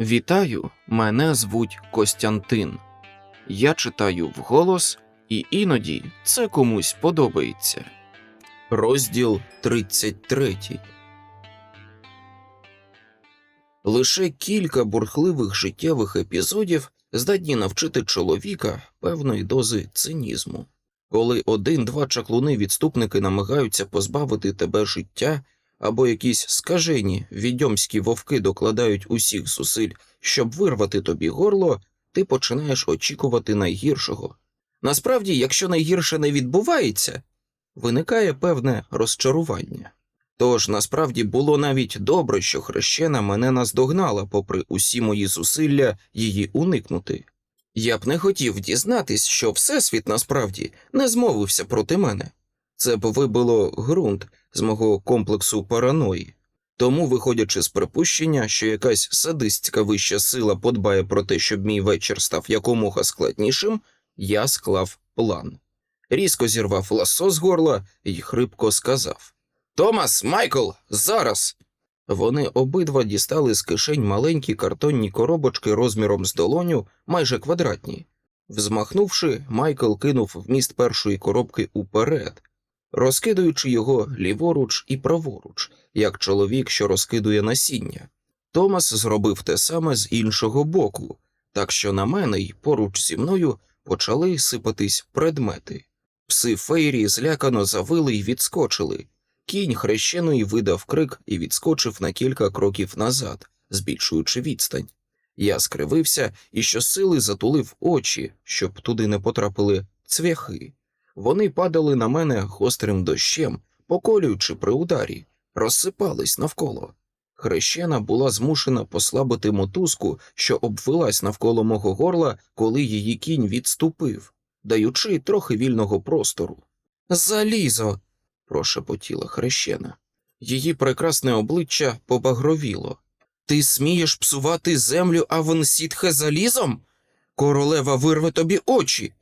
Вітаю, мене звуть Костянтин. Я читаю вголос, і іноді це комусь подобається. Розділ 33 Лише кілька бурхливих життєвих епізодів здатні навчити чоловіка певної дози цинізму. Коли один-два чаклуни-відступники намагаються позбавити тебе життя, або якісь скажені відьомські вовки докладають усіх зусиль, щоб вирвати тобі горло, ти починаєш очікувати найгіршого. Насправді, якщо найгірше не відбувається, виникає певне розчарування. Тож насправді було навіть добре, що хрещена мене наздогнала, попри усі мої зусилля її уникнути. Я б не хотів дізнатись, що Всесвіт насправді не змовився проти мене. Це б вибило ґрунт з мого комплексу параної. Тому, виходячи з припущення, що якась садистська вища сила подбає про те, щоб мій вечір став якомога складнішим, я склав план. Різко зірвав ласо з горла і хрипко сказав: Томас, Майкл, зараз. Вони обидва дістали з кишень маленькі картонні коробочки розміром з долоню, майже квадратні. Взмахнувши, Майкл кинув вміст першої коробки уперед, розкидуючи його ліворуч і праворуч, як чоловік, що розкидує насіння. Томас зробив те саме з іншого боку, так що на мене й поруч зі мною почали сипатись предмети. Пси Фейрі злякано завили й відскочили. Кінь хрещеної видав крик і відскочив на кілька кроків назад, збільшуючи відстань. Я скривився і щосили затулив очі, щоб туди не потрапили цвяхи. Вони падали на мене гострим дощем, поколюючи при ударі, розсипались навколо. Хрещена була змушена послабити мотузку, що обвелась навколо мого горла, коли її кінь відступив, даючи трохи вільного простору. Залізо. прошепотіла хрещена. Її прекрасне обличчя побагровіло. Ти смієш псувати землю Авансітхе залізом? Королева вирве тобі очі.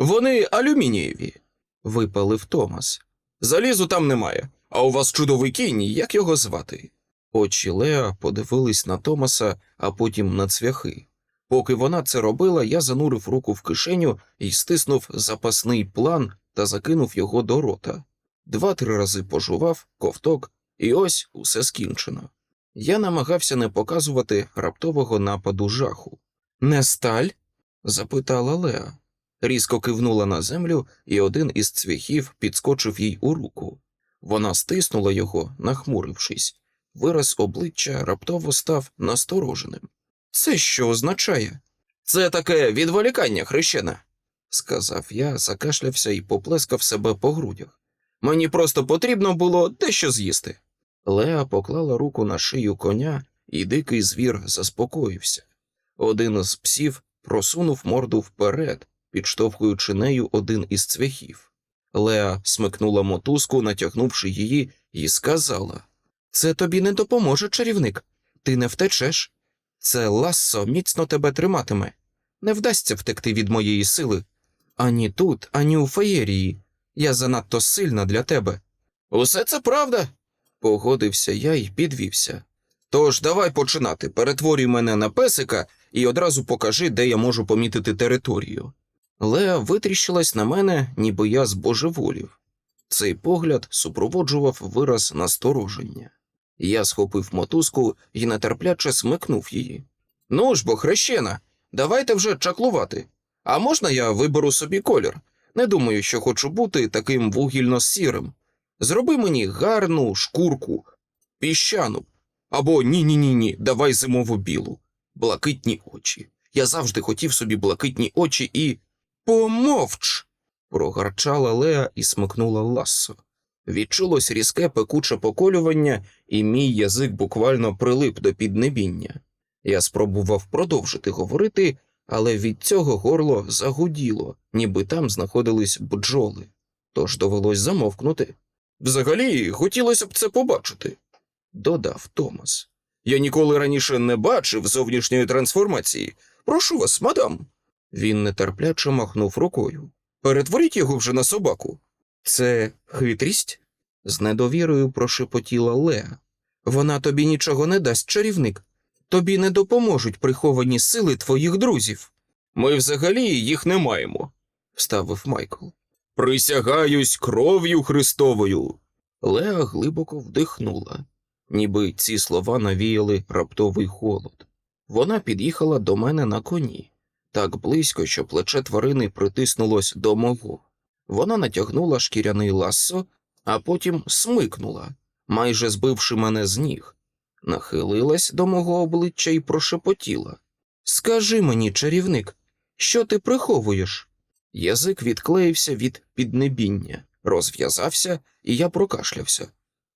Вони алюмінієві, випалив Томас. Залізу там немає, а у вас чудовий кінь, як його звати? Очі Леа подивились на Томаса, а потім на цвяхи. Поки вона це робила, я занурив руку в кишеню і стиснув запасний план та закинув його до рота. Два-три рази пожував, ковток, і ось усе скінчено. Я намагався не показувати раптового нападу жаху. Не сталь? запитала Леа. Різко кивнула на землю, і один із цвяхів підскочив їй у руку. Вона стиснула його, нахмурившись. Вираз обличчя раптово став настороженим. Це що означає? Це таке відволікання, хрещена, сказав я, закашлявся і поплескав себе по грудях. Мені просто потрібно було дещо з'їсти. Леа поклала руку на шию коня, і дикий звір заспокоївся. Один з псів просунув морду вперед, підштовхуючи нею один із цвяхів. Леа смикнула мотузку, натягнувши її, і сказала: Це тобі не допоможе, чарівник. Ти не втечеш. Це лассо міцно тебе триматиме. Не вдасться втекти від моєї сили. Ані тут, ані у феєрії. Я занадто сильна для тебе. Усе це правда, погодився я і підвівся. Тож давай починати. Перетворюй мене на песика і одразу покажи, де я можу помітити територію. Леа витріщилась на мене, ніби я збожеволів. Цей погляд супроводжував вираз настороження. Я схопив мотузку і нетерпляче смикнув її. Ну ж бо, хрещена, давайте вже чаклувати. А можна я виберу собі колір? Не думаю, що хочу бути таким вугільно-сірим. Зроби мені гарну шкурку, піщану. Або ні ні ні ні, давай зимову білу, блакитні очі. Я завжди хотів собі блакитні очі і. Помовч. прогарчала Леа і смикнула лассо. Відчулось різке пекуче поколювання, і мій язик буквально прилип до піднебіння. Я спробував продовжити говорити, але від цього горло загуділо, ніби там знаходились бджоли, тож довелось замовкнути. Взагалі, хотілося б це побачити, додав Томас. Я ніколи раніше не бачив зовнішньої трансформації. Прошу вас, мадам. Він нетерпляче махнув рукою. Перетворіть його вже на собаку. Це хитрість? з недовірою прошепотіла Леа. Вона тобі нічого не дасть, чарівник. Тобі не допоможуть приховані сили твоїх друзів. Ми взагалі їх не маємо, вставив Майкл. Присягаюсь кров'ю Христовою. Леа глибоко вдихнула, ніби ці слова навіяли раптовий холод. Вона під'їхала до мене на коні, так близько, що плече тварини притиснулось до мого. Вона натягнула шкіряний лассо, а потім смикнула, майже збивши мене з ніг, нахилилась до мого обличчя і прошепотіла. Скажи мені, чарівник, що ти приховуєш? Язик відклеївся від піднебіння, розв'язався, і я прокашлявся.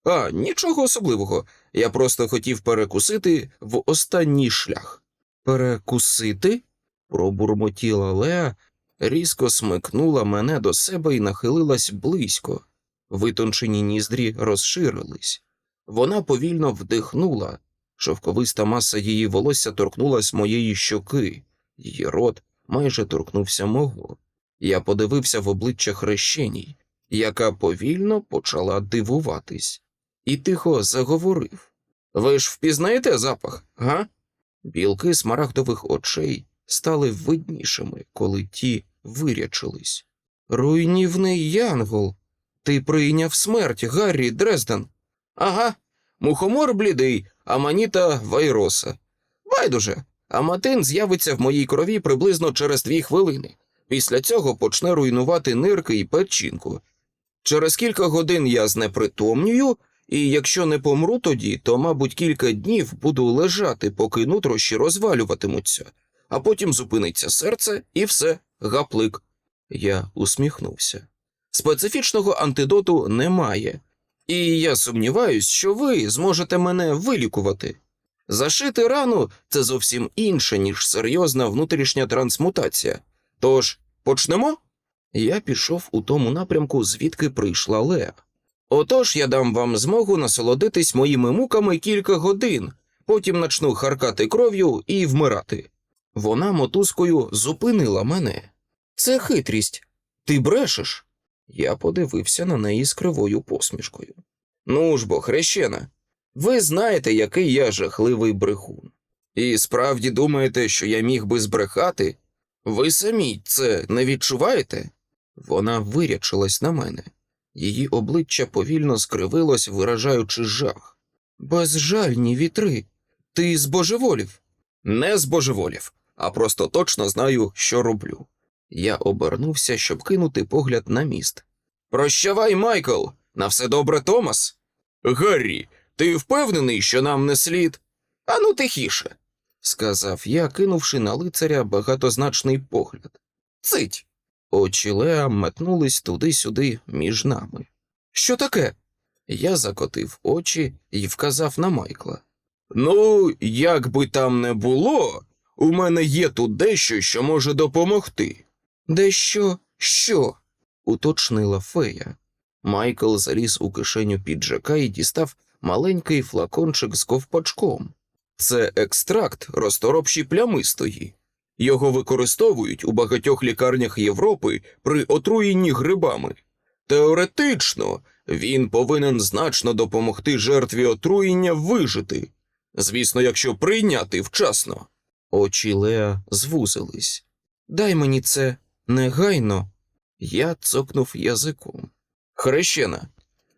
А, нічого особливого. Я просто хотів перекусити в останній шлях. Перекусити? Пробурмотіла Леа, різко смикнула мене до себе і нахилилась близько. Витончені ніздрі розширились. Вона повільно вдихнула. Шовковиста маса її волосся торкнулась моєї щоки, її рот майже торкнувся мого. Я подивився в обличчя хрещеній, яка повільно почала дивуватись, і тихо заговорив. Ви ж впізнаєте запах, га? Білки смарагдових очей стали виднішими, коли ті вирячились. Руйнівний Янгол, ти прийняв смерть, Гаррі Дрезден. Ага, мухомор блідий, аманіта вайроса. Байдуже, аматин з'явиться в моїй крові приблизно через дві хвилини. Після цього почне руйнувати нирки і печінку. Через кілька годин я знепритомнюю, і якщо не помру тоді, то, мабуть, кілька днів буду лежати, поки нутрощі розвалюватимуться, а потім зупиниться серце і все, гаплик. Я усміхнувся. Специфічного антидоту немає, і я сумніваюсь, що ви зможете мене вилікувати. Зашити рану це зовсім інше, ніж серйозна внутрішня трансмутація. Тож, почнемо? Я пішов у тому напрямку, звідки прийшла Леа. Отож я дам вам змогу насолодитись моїми муками кілька годин, потім начну харкати кров'ю і вмирати. Вона мотузкою зупинила мене. Це хитрість. Ти брешеш? Я подивився на неї з кривою посмішкою. Ну ж бо, хрещена, ви знаєте, який я жахливий брехун. І справді думаєте, що я міг би збрехати? Ви самі це не відчуваєте? Вона вирячилась на мене. Її обличчя повільно скривилось, виражаючи жах. Безжальні вітри. Ти збожеволів? Не збожеволів, а просто точно знаю, що роблю. Я обернувся, щоб кинути погляд на міст. Прощавай, Майкл! На все добре, Томас. Гаррі, ти впевнений, що нам не слід? Ану тихіше, сказав я, кинувши на лицаря багатозначний погляд. Цить. Очі Леа метнулись туди-сюди між нами. Що таке? Я закотив очі і вказав на Майкла. Ну, як би там не було, у мене є тут дещо, що може допомогти. Дещо що? уточнила фея. Майкл заліз у кишеню піджака і дістав маленький флакончик з ковпачком. Це екстракт розторопші плямистої. Його використовують у багатьох лікарнях Європи при отруєнні грибами. Теоретично він повинен значно допомогти жертві отруєння вижити, звісно, якщо прийняти вчасно. Очі Леа звузились. Дай мені це негайно. Я цокнув язиком. Хрещена,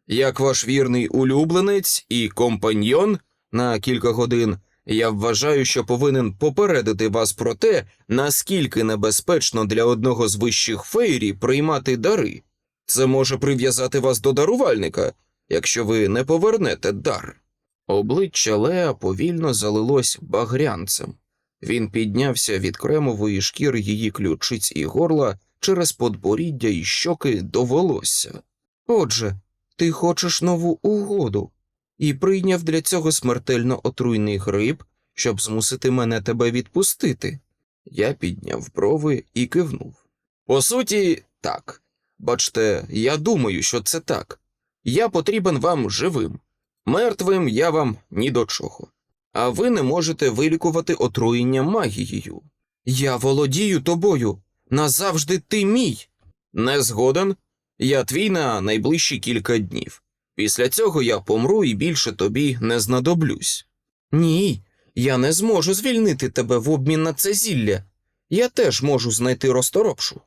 як ваш вірний улюбленець і компаньйон на кілька годин, я вважаю, що повинен попередити вас про те, наскільки небезпечно для одного з вищих фейрі приймати дари. Це може прив'язати вас до дарувальника, якщо ви не повернете дар. Обличчя Леа повільно залилось багрянцем. Він піднявся від кремової шкіри її ключиць і горла через подборіддя і щоки до волосся. Отже, ти хочеш нову угоду і прийняв для цього смертельно отруйний гриб, щоб змусити мене тебе відпустити. Я підняв брови і кивнув. По суті, так. Бачте, я думаю, що це так. Я потрібен вам живим. Мертвим я вам ні до чого. А ви не можете вилікувати отруєння магією. Я володію тобою. Назавжди ти мій. Не згоден. Я твій на найближчі кілька днів. Після цього я помру і більше тобі не знадоблюсь. Ні, Я не зможу звільнити тебе в обмін на це зілля. Я теж можу знайти розторопшу.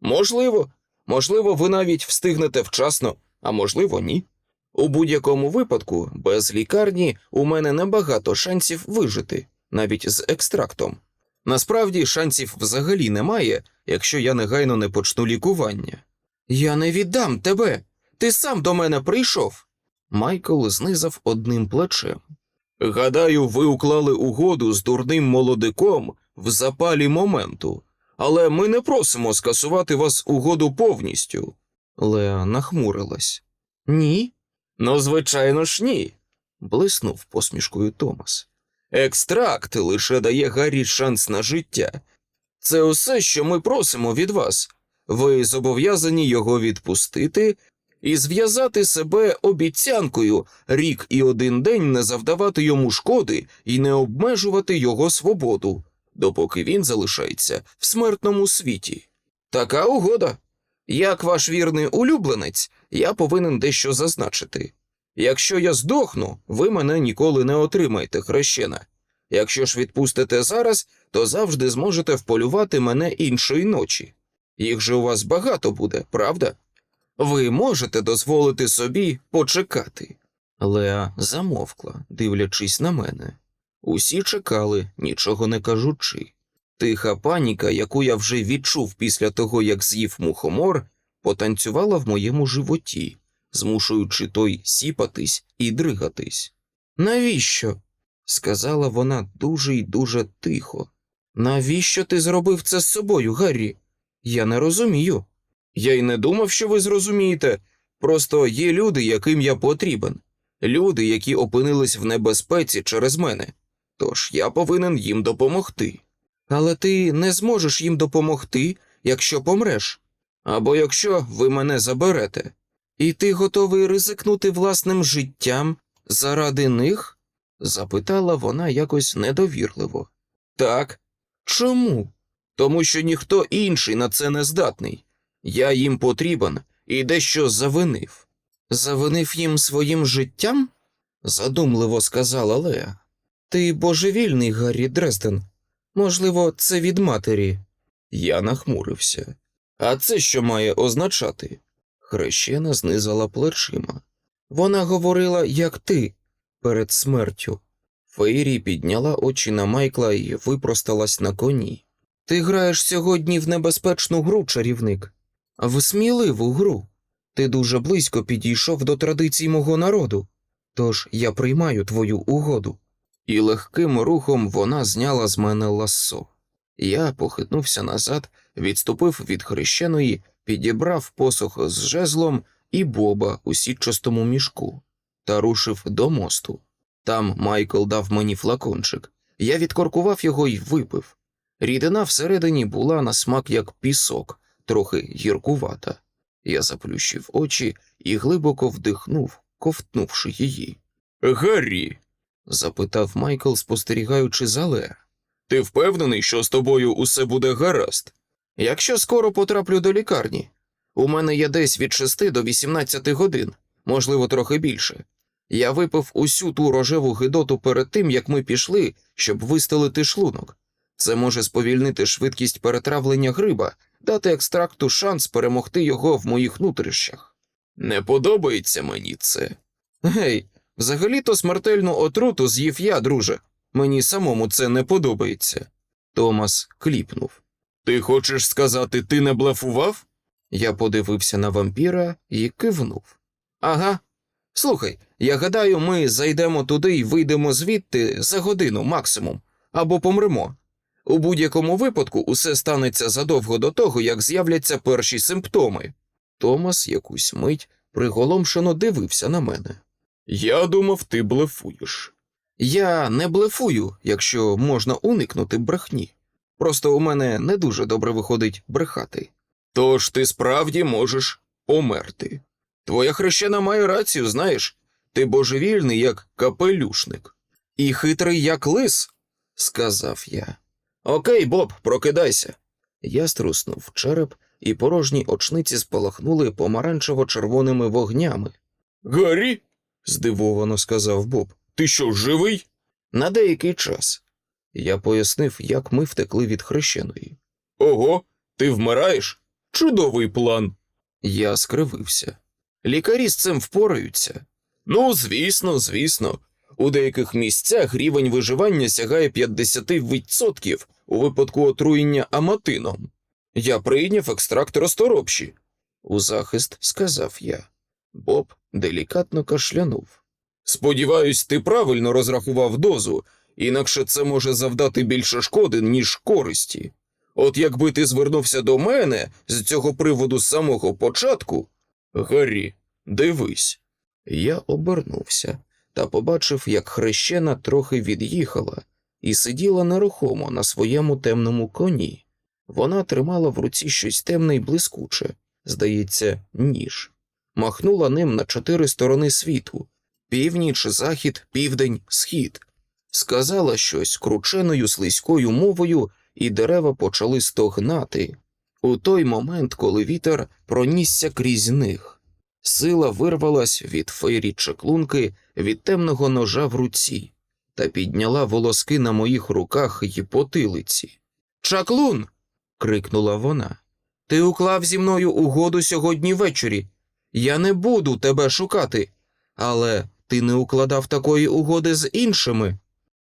Можливо, можливо, ви навіть встигнете вчасно, а можливо, ні. У будь-якому випадку, без лікарні у мене небагато шансів вижити, навіть з екстрактом. Насправді шансів взагалі немає, якщо я негайно не почну лікування. Я не віддам тебе. Ти сам до мене прийшов. Майкл знизав одним плечем. Гадаю, ви уклали угоду з дурним молодиком в запалі моменту, але ми не просимо скасувати вас угоду повністю. Леа нахмурилась. Ні? Ну, звичайно ж, ні. блиснув посмішкою Томас. Екстракт лише дає Гаррі шанс на життя. Це усе, що ми просимо від вас. Ви зобов'язані його відпустити і зв'язати себе обіцянкою рік і один день не завдавати йому шкоди і не обмежувати його свободу, допоки він залишається в смертному світі. Така угода. Як ваш вірний улюбленець, я повинен дещо зазначити. Якщо я здохну, ви мене ніколи не отримаєте, хрещена. Якщо ж відпустите зараз, то завжди зможете вполювати мене іншої ночі. Їх же у вас багато буде, правда? Ви можете дозволити собі почекати. Леа замовкла, дивлячись на мене. Усі чекали, нічого не кажучи. Тиха паніка, яку я вже відчув після того, як з'їв мухомор, потанцювала в моєму животі, змушуючи той сіпатись і дригатись. Навіщо? сказала вона дуже й дуже тихо. Навіщо ти зробив це з собою, Гаррі? Я не розумію. Я й не думав, що ви зрозумієте. Просто є люди, яким я потрібен, люди, які опинились в небезпеці через мене. Тож я повинен їм допомогти. Але ти не зможеш їм допомогти, якщо помреш, або якщо ви мене заберете. І ти готовий ризикнути власним життям заради них? запитала вона якось недовірливо. Так. Чому? Тому що ніхто інший на це не здатний. Я їм потрібен і дещо завинив. Завинив їм своїм життям? задумливо сказала Леа. Ти божевільний, Гаррі Дрезден. Можливо, це від матері. Я нахмурився. А це що має означати? Хрещена знизала плечима. Вона говорила, як ти, перед смертю. Фейрі підняла очі на Майкла і випросталась на коні. Ти граєш сьогодні в небезпечну гру, чарівник, в сміливу гру. Ти дуже близько підійшов до традицій мого народу, тож я приймаю твою угоду. І легким рухом вона зняла з мене лассо. Я похитнувся назад, відступив від хрещеної, підібрав посох з жезлом і боба у сітчастому мішку та рушив до мосту. Там Майкл дав мені флакончик. Я відкоркував його і випив. Рідина всередині була на смак як пісок, трохи гіркувата. Я заплющив очі і глибоко вдихнув, ковтнувши її. Гаррі. Запитав Майкл, спостерігаючи за Леа. Ти впевнений, що з тобою усе буде гаразд? Якщо скоро потраплю до лікарні, у мене є десь від 6 до 18 годин, можливо, трохи більше. Я випив усю ту рожеву гидоту перед тим, як ми пішли, щоб вистелити шлунок. Це може сповільнити швидкість перетравлення гриба, дати екстракту шанс перемогти його в моїх нутрищах. Не подобається мені це. Гей, взагалі-то смертельну отруту з'їв я, друже. Мені самому це не подобається. Томас кліпнув. Ти хочеш сказати, ти не блефував? Я подивився на вампіра і кивнув. Ага. Слухай, я гадаю, ми зайдемо туди і вийдемо звідти за годину максимум, або помремо. У будь-якому випадку усе станеться задовго до того, як з'являться перші симптоми. Томас якусь мить приголомшено дивився на мене. Я думав, ти блефуєш. Я не блефую, якщо можна уникнути брехні. Просто у мене не дуже добре виходить брехати. Тож ти справді можеш померти. Твоя хрещена має рацію, знаєш, ти божевільний, як капелюшник. І хитрий, як лис, сказав я. Окей, Боб, прокидайся. Я струснув череп, і порожні очниці спалахнули помаранчево-червоними вогнями. Гаррі? Здивовано сказав Боб. Ти що, живий? На деякий час. Я пояснив, як ми втекли від хрещеної. Ого, ти вмираєш? Чудовий план. Я скривився. Лікарі з цим впораються. Ну, звісно, звісно. У деяких місцях рівень виживання сягає 50% у випадку отруєння аматином. Я прийняв екстракт розторопші. У захист сказав я. Боб делікатно кашлянув. Сподіваюсь, ти правильно розрахував дозу, інакше це може завдати більше шкоди, ніж користі. От якби ти звернувся до мене з цього приводу з самого початку. Гаррі, дивись. Я обернувся та побачив, як хрещена трохи від'їхала і сиділа нерухомо на своєму темному коні. Вона тримала в руці щось темне й блискуче, здається, ніж. Махнула ним на чотири сторони світу північ, захід, південь, схід. Сказала щось крученою слизькою мовою, і дерева почали стогнати. У той момент, коли вітер пронісся крізь них. Сила вирвалась від фейрі чеклунки від темного ножа в руці та підняла волоски на моїх руках й потилиці. Чаклун. крикнула вона. Ти уклав зі мною угоду сьогодні ввечері. Я не буду тебе шукати, але ти не укладав такої угоди з іншими.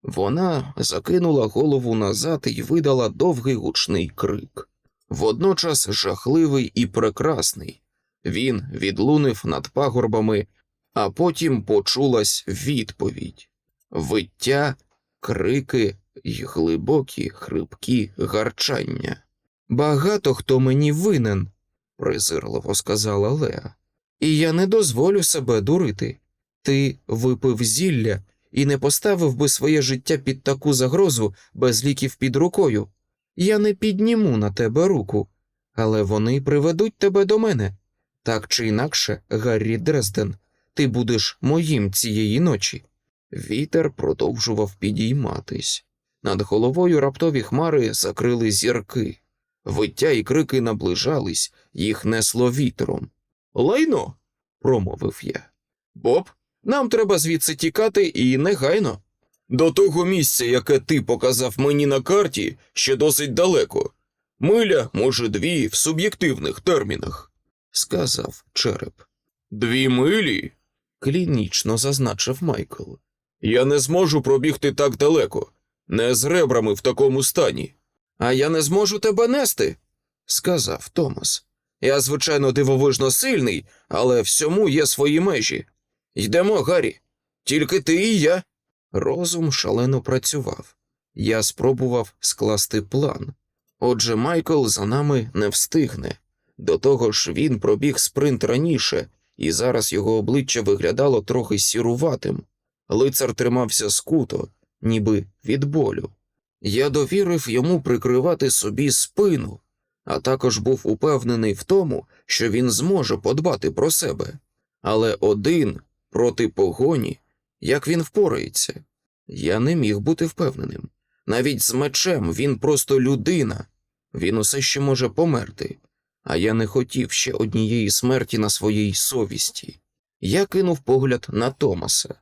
Вона закинула голову назад і видала довгий гучний крик. Водночас жахливий і прекрасний. Він відлунив над пагорбами, а потім почулась відповідь виття, крики й глибокі хрипкі гарчання. Багато хто мені винен, презирливо сказала Леа, і я не дозволю себе дурити. Ти випив зілля і не поставив би своє життя під таку загрозу без ліків під рукою. Я не підніму на тебе руку, але вони приведуть тебе до мене. Так чи інакше, Гаррі Дрезден, ти будеш моїм цієї ночі. Вітер продовжував підійматись. Над головою раптові хмари закрили зірки. Виття і крики наближались, їх несло вітром. Лайно, промовив я. Боб, нам треба звідси тікати і негайно. До того місця, яке ти показав мені на карті, ще досить далеко. Миля, може, дві в суб'єктивних термінах, сказав череп. Дві милі? клінічно зазначив Майкл. Я не зможу пробігти так далеко, не з ребрами в такому стані. А я не зможу тебе нести, сказав Томас. Я, звичайно, дивовижно сильний, але всьому є свої межі. Йдемо, Гаррі, тільки ти і я. Розум шалено працював. Я спробував скласти план. Отже, Майкл за нами не встигне. До того ж, він пробіг спринт раніше, і зараз його обличчя виглядало трохи сіруватим. Лицар тримався скуто, ніби від болю. Я довірив йому прикривати собі спину, а також був упевнений в тому, що він зможе подбати про себе. Але один проти погоні, як він впорається, я не міг бути впевненим. Навіть з мечем він просто людина, він усе ще може померти, а я не хотів ще однієї смерті на своїй совісті. Я кинув погляд на Томаса.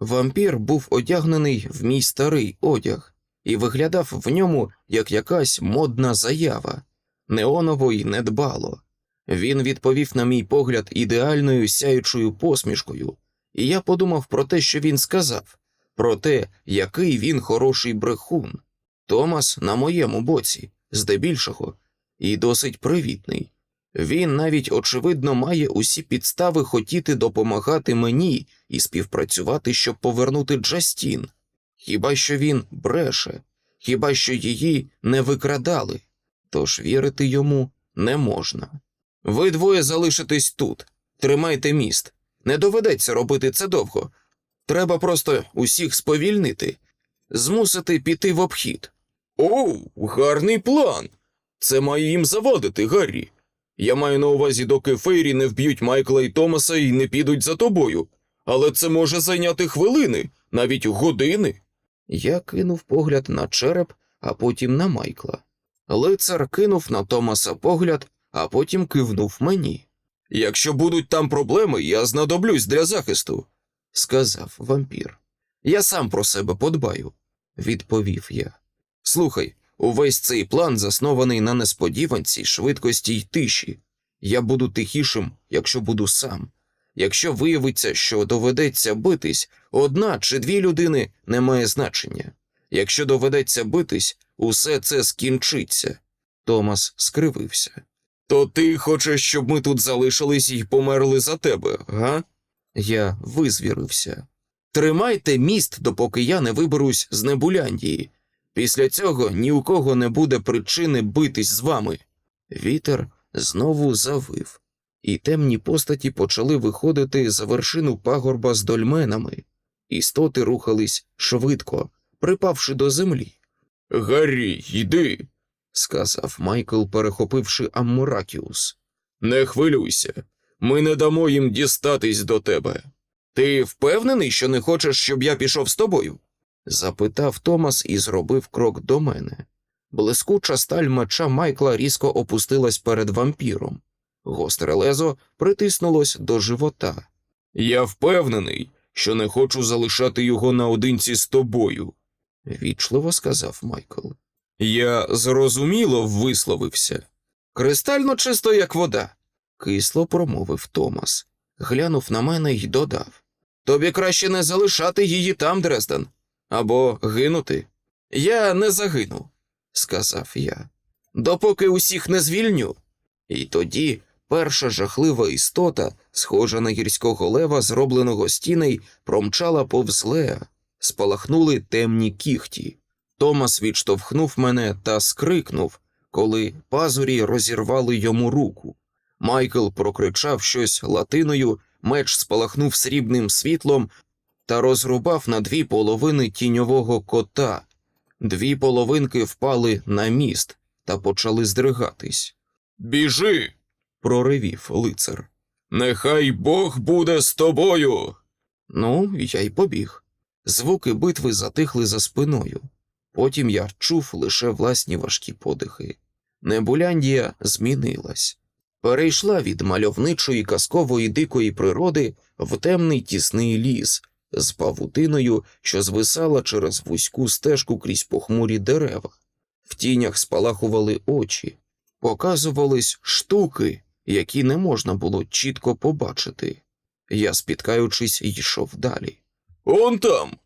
Вампір був одягнений в мій старий одяг і виглядав в ньому як якась модна заява, неоново й недбало. Він відповів на мій погляд ідеальною сяючою посмішкою, і я подумав про те, що він сказав, про те, який він хороший брехун. Томас на моєму боці, здебільшого, і досить привітний. Він навіть, очевидно, має усі підстави хотіти допомагати мені і співпрацювати, щоб повернути Джастін. Хіба що він бреше, хіба що її не викрадали, тож вірити йому не можна. Ви двоє залишитесь тут, тримайте міст. Не доведеться робити це довго. Треба просто усіх сповільнити, змусити піти в обхід. Оу, гарний план. Це має їм завадити, Гаррі. Я маю на увазі, доки Фейрі не вб'ють Майкла і Томаса і не підуть за тобою. Але це може зайняти хвилини, навіть години. Я кинув погляд на череп, а потім на Майкла. Лицар кинув на Томаса погляд, а потім кивнув мені. Якщо будуть там проблеми, я знадоблюсь для захисту, сказав вампір. Я сам про себе подбаю, відповів я. Слухай, увесь цей план заснований на несподіванці, швидкості й тиші. Я буду тихішим, якщо буду сам. Якщо виявиться, що доведеться битись, одна чи дві людини не має значення. Якщо доведеться битись, усе це скінчиться. Томас скривився. То ти хочеш, щоб ми тут залишились і померли за тебе, га? Я визвірився. Тримайте міст, допоки я не виберусь з Небуляндії. Після цього ні у кого не буде причини битись з вами. Вітер знову завив, і темні постаті почали виходити за вершину пагорба з дольменами. Істоти рухались швидко, припавши до землі. Гаррі, йди, сказав Майкл, перехопивши Аммуракіус. Не хвилюйся, ми не дамо їм дістатись до тебе. Ти впевнений, що не хочеш, щоб я пішов з тобою? запитав Томас і зробив крок до мене. Блискуча сталь меча Майкла різко опустилась перед вампіром. Гостре лезо притиснулось до живота. Я впевнений, що не хочу залишати його наодинці з тобою, вічливо сказав Майкл. Я зрозуміло висловився. Кристально чисто, як вода, кисло промовив Томас, глянув на мене й додав. Тобі краще не залишати її там, Дрезден, або гинути. Я не загину, сказав я, допоки усіх не звільню. І тоді перша жахлива істота, схожа на гірського лева, зробленого стіней, промчала повз Леа. Спалахнули темні кіхті. Томас відштовхнув мене та скрикнув, коли пазурі розірвали йому руку. Майкл прокричав щось латиною, меч спалахнув срібним світлом та розрубав на дві половини тіньового кота. Дві половинки впали на міст та почали здригатись. Біжи. проривів лицар. Нехай Бог буде з тобою. Ну, я й побіг. Звуки битви затихли за спиною. Потім я чув лише власні важкі подихи. Небуляндія змінилась, перейшла від мальовничої казкової дикої природи в темний тісний ліс з павутиною, що звисала через вузьку стежку крізь похмурі дерева. В тінях спалахували очі, показувались штуки, які не можна було чітко побачити. Я, спіткаючись, йшов далі. Он там.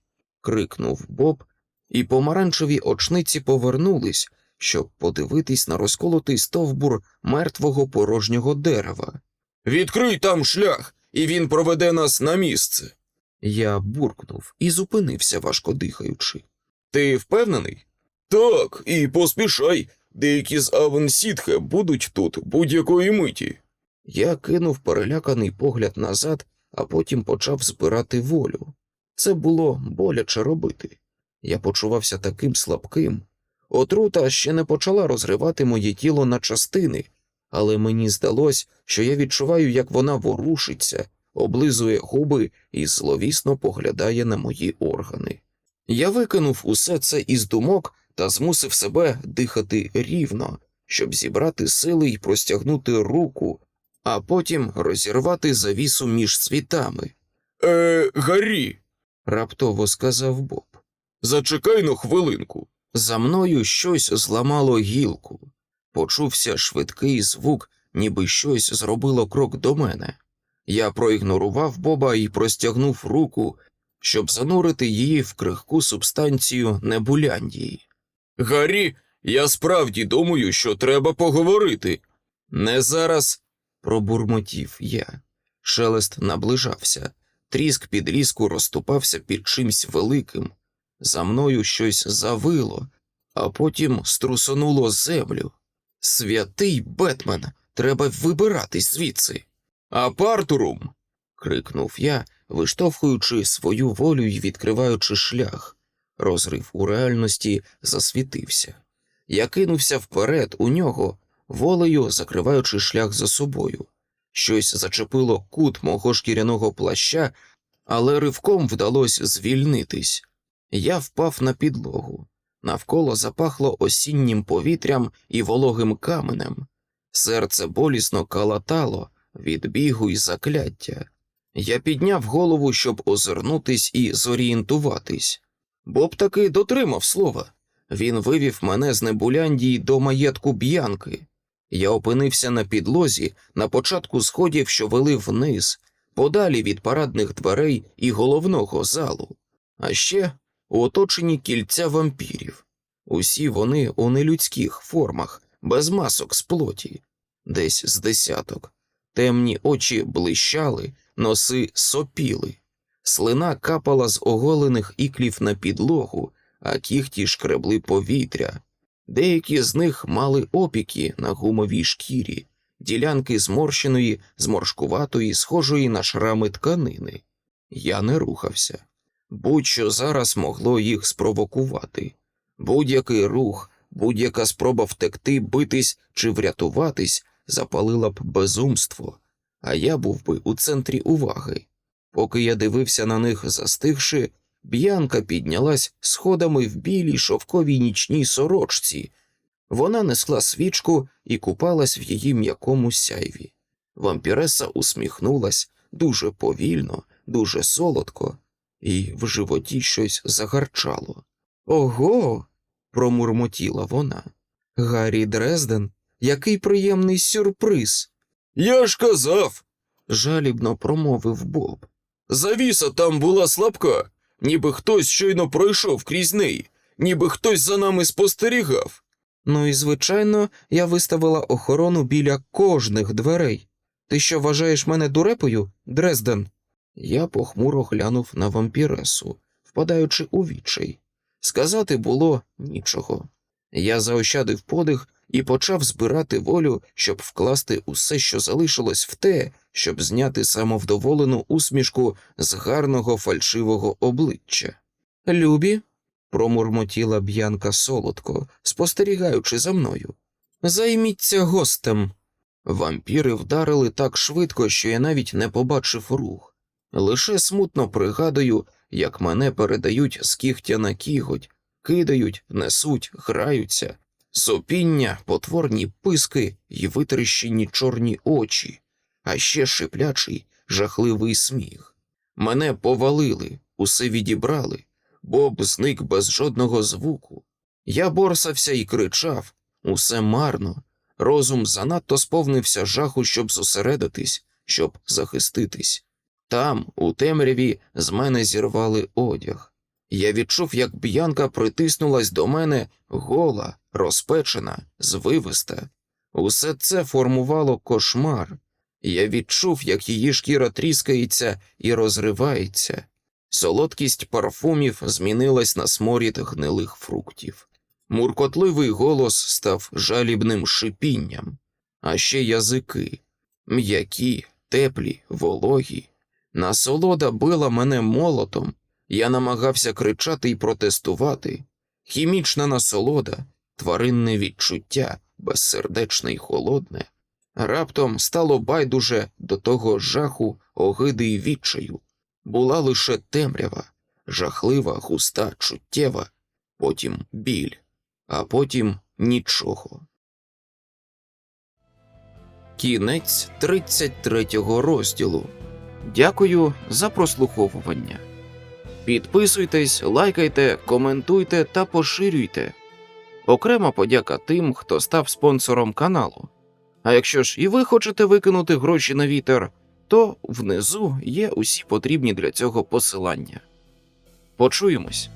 крикнув Боб, і помаранчеві очниці повернулись, щоб подивитись на розколотий стовбур мертвого порожнього дерева. Відкрий там шлях, і він проведе нас на місце. Я буркнув і зупинився, важко дихаючи. Ти впевнений? Так, і поспішай. Деякі з Авенсітхе будуть тут будь-якої миті. Я кинув переляканий погляд назад, а потім почав збирати волю. Це було боляче робити. Я почувався таким слабким. Отрута ще не почала розривати моє тіло на частини, але мені здалось, що я відчуваю, як вона ворушиться, облизує губи і зловісно поглядає на мої органи. Я викинув усе це із думок та змусив себе дихати рівно, щоб зібрати сили і простягнути руку, а потім розірвати завісу між світами. Е, Гаррі, раптово сказав Боб. Зачекай ну хвилинку. За мною щось зламало гілку. Почувся швидкий звук, ніби щось зробило крок до мене. Я проігнорував Боба і простягнув руку, щоб занурити її в крихку субстанцію небуляндії. Гаррі, я справді думаю, що треба поговорити. Не зараз, пробурмотів я. Шелест наближався, тріск під різку розступався під чимсь великим. За мною щось завило, а потім струсонуло землю. Святий Бетмен, треба вибиратись звідси. Апартурум. крикнув я, виштовхуючи свою волю і відкриваючи шлях. Розрив у реальності засвітився. Я кинувся вперед у нього, волею закриваючи шлях за собою. Щось зачепило кут мого шкіряного плаща, але ривком вдалося звільнитись. Я впав на підлогу. Навколо запахло осіннім повітрям і вологим каменем. Серце болісно калатало від бігу і закляття. Я підняв голову, щоб озирнутись і зорієнтуватись. Боб таки дотримав слова. Він вивів мене з Небуляндії до маєтку б'янки. Я опинився на підлозі на початку сходів, що вели вниз, подалі від парадних дверей і головного залу, а ще у оточенні кільця вампірів. Усі вони у нелюдських формах, без масок з плоті, десь з десяток. Темні очі блищали, носи сопіли. Слина капала з оголених іклів на підлогу, а кіхті шкребли повітря. Деякі з них мали опіки на гумовій шкірі, ділянки зморщеної, зморшкуватої, схожої на шрами тканини. Я не рухався. Будь-що зараз могло їх спровокувати. Будь-який рух, будь-яка спроба втекти, битись чи врятуватись запалила б безумство, а я був би у центрі уваги. Поки я дивився на них застигши, Б'янка піднялась сходами в білій шовковій нічній сорочці. Вона несла свічку і купалась в її м'якому сяйві. Вампіреса усміхнулась дуже повільно, дуже солодко, і в животі щось загарчало. Ого. промурмотіла вона. Гаррі Дрезден, який приємний сюрприз. Я ж казав, жалібно промовив Боб. Завіса там була слабка, ніби хтось щойно пройшов крізь неї, ніби хтось за нами спостерігав. Ну і звичайно, я виставила охорону біля кожних дверей. Ти що вважаєш мене дурепою, Дрезден? Я похмуро глянув на вампіресу, впадаючи у відчай. Сказати було нічого. Я заощадив подих і почав збирати волю, щоб вкласти усе, що залишилось в те, щоб зняти самовдоволену усмішку з гарного фальшивого обличчя. Любі, промурмотіла б'янка солодко, спостерігаючи за мною. Займіться гостем. Вампіри вдарили так швидко, що я навіть не побачив рух. Лише смутно пригадую, як мене передають з кігтя на кіготь, кидають, несуть, граються, сопіння, потворні писки й витріщені чорні очі, а ще шиплячий, жахливий сміх. Мене повалили, усе відібрали, Боб зник без жодного звуку. Я борсався і кричав усе марно. Розум занадто сповнився жаху, щоб зосередитись, щоб захиститись. Там, у темряві, з мене зірвали одяг. Я відчув, як б'янка притиснулась до мене гола, розпечена, звивиста. Усе це формувало кошмар. Я відчув, як її шкіра тріскається і розривається. Солодкість парфумів змінилась на сморід гнилих фруктів. Муркотливий голос став жалібним шипінням, а ще язики м'які, теплі, вологі. Насолода била мене молотом, я намагався кричати і протестувати. Хімічна насолода, тваринне відчуття, безсердечне й холодне. Раптом стало байдуже до того жаху, огиди й відчаю. Була лише темрява, жахлива, густа, чуттєва, потім біль, а потім нічого. Кінець 33 розділу. Дякую за прослуховування. Підписуйтесь, лайкайте, коментуйте та поширюйте. Окрема подяка тим, хто став спонсором каналу. А якщо ж і ви хочете викинути гроші на вітер, то внизу є усі потрібні для цього посилання. Почуємось.